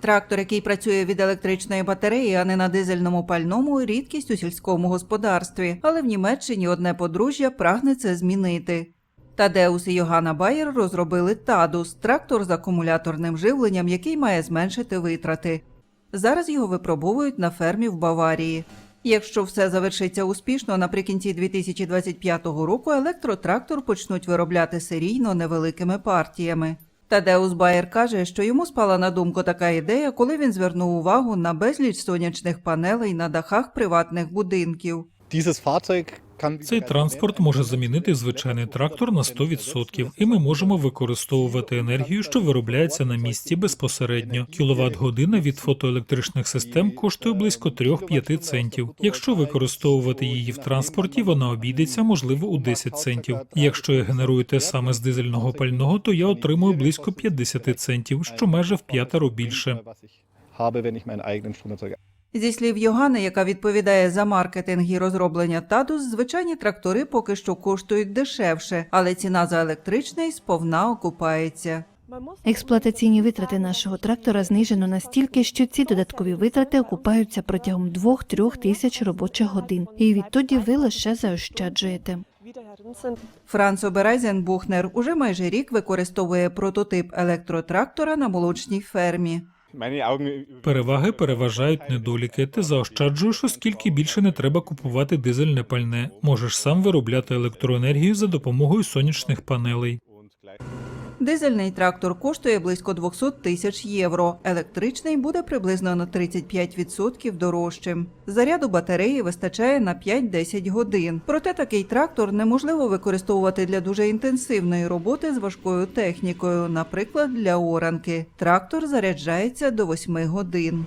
Трактор, який працює від електричної батареї, а не на дизельному пальному, рідкість у сільському господарстві. Але в Німеччині одне подружжя прагне це змінити. Тадеус і Йоганна Байер розробили Тадус трактор з акумуляторним живленням, який має зменшити витрати. Зараз його випробовують на фермі в Баварії. Якщо все завершиться успішно, наприкінці 2025 року електротрактор почнуть виробляти серійно невеликими партіями. Тадеус Байер каже, що йому спала на думку така ідея, коли він звернув увагу на безліч сонячних панелей на дахах приватних будинків. Dieses Fahrzeug Цей транспорт може замінити звичайний трактор на 100%, і ми можемо використовувати енергію, що виробляється на місці безпосередньо. Кіловат година від фотоелектричних систем коштує близько 3-5 центів. Якщо використовувати її в транспорті, вона обійдеться можливо у 10 центів. Якщо я генерую те саме з дизельного пального, то я отримую близько 50 центів, що майже в п'ятеро більше. habe, wenn ich meinen eigenen Stromerzeuger Зі слів Йогани, яка відповідає за маркетинг і розроблення Тадус, звичайні трактори поки що коштують дешевше, але ціна за електричний сповна окупається. Експлуатаційні витрати нашого трактора знижено настільки, що ці додаткові витрати окупаються протягом 2-3 тисяч робочих годин, і відтоді ви лише заощаджуєте. Франц Оберезен Бухнер уже майже рік використовує прототип електротрактора на молочній фермі. Переваги переважають недоліки. Ти заощаджуєш, оскільки більше не треба купувати дизельне пальне. Можеш сам виробляти електроенергію за допомогою сонячних панелей. Дизельний трактор коштує близько 200 тисяч євро. Електричний буде приблизно на 35% дорожчим. Заряду батареї вистачає на 5-10 годин. Проте такий трактор неможливо використовувати для дуже інтенсивної роботи з важкою технікою, наприклад, для оранки. Трактор заряджається до 8 годин.